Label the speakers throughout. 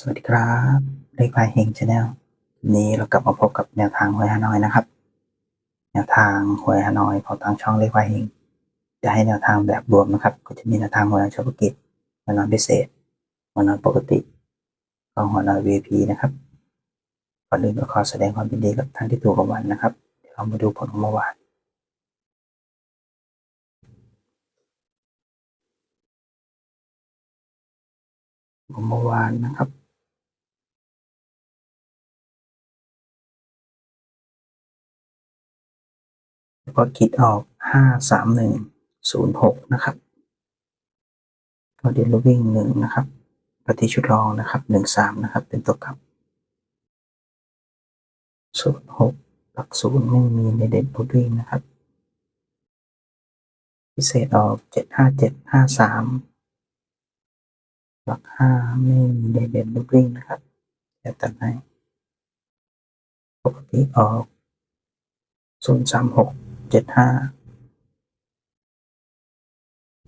Speaker 1: สวัสดีครับเลขพายเฮงชาแนลวันนี้เรากลับมาพบกับแนวทางหวยฮานอยนะครับ แนวทางหวยฮานอยของทางช่องเลขพายเฮงจะให้แนวทางแบบรวมนะครับ ก็จะมีแนวทางหวยเฉพาะกิจหวยนอนพิเศษหวยนอนปกติก็หวยนอน VIP นะครับก่อนอื่นก็ขอแสดงความยินดีกับท่านที่ถูกรางวัลนะครับเดี๋ยวเรามาดูผลของเมื่อวานเมื่อวานนะครับ แล้วก็คิดออกห้าสามหนึ่งศูนย์หกนะครับก็เดนลูวิ่งหนึ่งนะครับปฏิชุดรองนะครับหนึ่งสามนะครับ เป็นตัวกลับศูนย์หกหลักศูนย์ไม่มีในเด่นลูวิ่งนะครับ พิเศษออกเจ็ดห้าเจ็ดห้าสามหลักห้าไม่มีในเด่นลูวิ่งนะครับจะตัดให้ปกติออกศูนย์สามหก เจ็ดห้า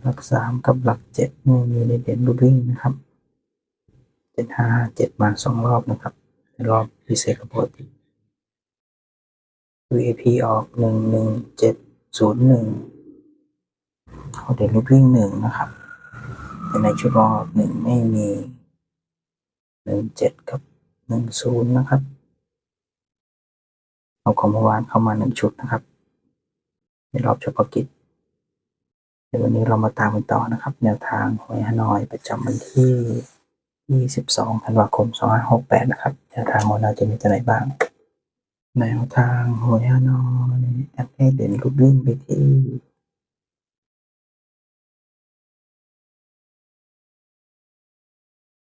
Speaker 1: หลักสามกับหลักเจ็ดไม่มีในเด่นลูวิ่งนะครับเจ็ดห้าเจ็ดมาสองรอบนะครับในรอบพิเศษกับปกติ VIP ออกหนึ่งหนึ่งเจ็ดศูนย์หนึ่งเอาเด่นลูวิ่งหนึ่งนะครับแต่ในชุดรอบหนึ่งไม่มีหนึ่งเจ็ดกับหนึ่งศูนย์นะครับ เอาของเมื่อวานเข้ามาหนึ่งชุดนะครับ ในรอบเฉพาะกิจเดี๋ยววันนี้เรามาตามกันต่อนะครับ แนวทางหวยฮานอยประจำวันที่ 22 ธันวาคม 2568 นะครับ แนวทางของเราจะมีตัวไหนบ้าง แนวทางหวยฮานอยแอปให้เด่นรูปวิ่งไปที่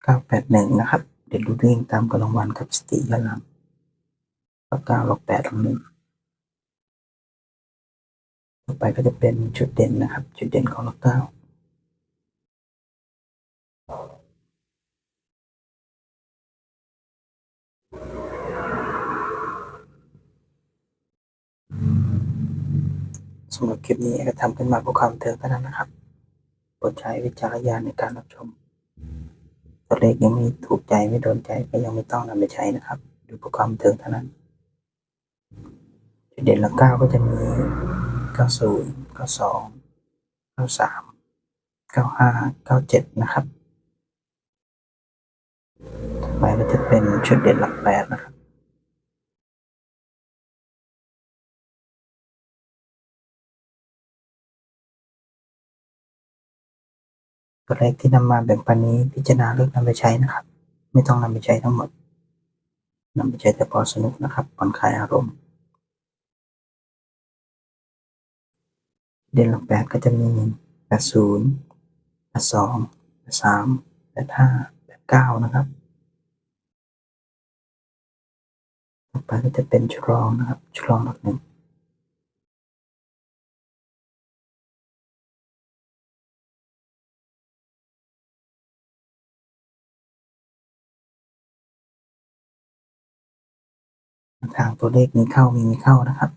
Speaker 1: 981นะครับ เด่นรูปวิ่งตามกำลังวันกับสติย้อนหลังก็9ลบ8ลงหนึ่ง ต่อไปก็จะเป็นจุดเด่นนะครับ จุดเด่นของล็อกเก้าสำหรับคลิปนี้ก็ทำขึ้นมาเพื่อความเทิงเท่านั้นนะครับโปรดใช้วิจารณญาณในการรับชม ตัวเลขยังไม่ถูกใจไม่โดนใจก็ยังไม่ต้องนำไปใช้นะครับ ดูเพื่อความเทิงเท่านั้นจุดเด่นล็อกเก้าก็จะมี ก้าศูนย์เก้าสองเก้าสามเก้าห้าเก้าเจ็ดนะครับต่อไปก็จะเป็นชุดเด่นหลักแปดนะครับตัวเลขที่นำมาแบ่งปันนี้พิจารณาเลือกนำไปใช้นะครับ ไม่ต้องนำไปใช้ทั้งหมดนำไปใช้แต่พอสนุกนะครับผ่อนคลายอารมณ์ เด่นหลักแปดก็จะมีแปดศูนย์แปดสองแปดสามแปดห้าแปดเก้านะครับ ต่อไปก็จะเป็นชุดรองนะครับชุดรองหลักหนึ่งทางตัวเลขมีเข้ามีไม่เข้านะครับ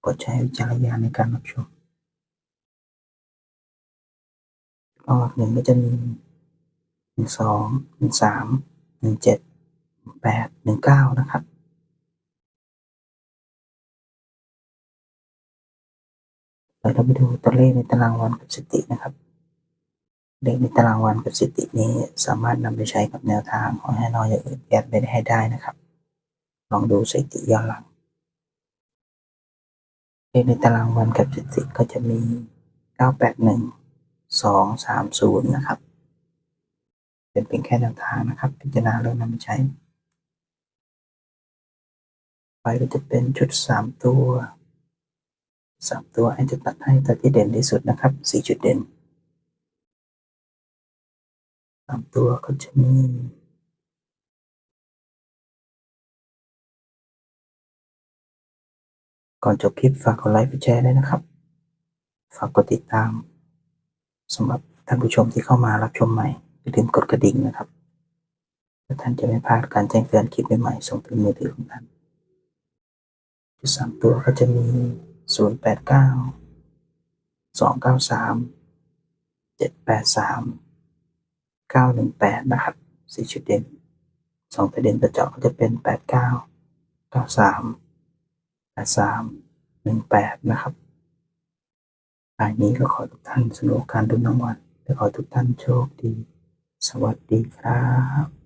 Speaker 1: โปรดใช้วิจารณญาณในการรับชม รอบหนึ่งก็จะมีหนึ่งสองหนึ่งสามหนึ่งเจ็ดแปดหนึ่งเก้านะครับเราจะไปดูตัวเลขในตารางวันกับสตินะครับ เลขในตารางวันกับสตินี้สามารถนำไปใช้กับแนวทางของให้น้อยอย่างอื่นแยกไปให้ได้นะครับ ลองดูสถิติย้อนหลัง เลขในตารางวันกับสติก็จะมีเก้าแปดหนึ่งสองสามศูนย์นะครับ เป็นเพียงแค่แนวทางนะครับ พิจารณาเรื่องนำไปใช้ ไปก็จะเป็นชุดสามตัวสามตัวให้จะตัดให้ตัวที่เด่นที่สุดนะครับสี่จุดเด่นสามตัวก็จะมีก่อนจบคลิปฝากกดไลค์กดแชร์ด้วยนะครับ ฝากกดติดตาม สำหรับท่านผู้ชมที่เข้ามารับชมใหม่อย่าลืมกดกระดิ่งนะครับเพื่อท่านจะไม่พลาดการแจ้งเตือนคลิปใหม่ๆส่งถึงมือถือของท่านจุดสามตัวก็จะมีศูนย์แปดเก้าสองเก้าสามเจ็ดแปดสามเก้าหนึ่งแปดนะครับสี่ชุดเด่นสองประเด็นประเจาะก็จะเป็นแปดเก้าเก้าสามแปดสามหนึ่งแปดนะครับ รายนี้ก็ขอทุกท่านสนุกการรุนรางวัลและขอทุกท่านโชคดี สวัสดีครับ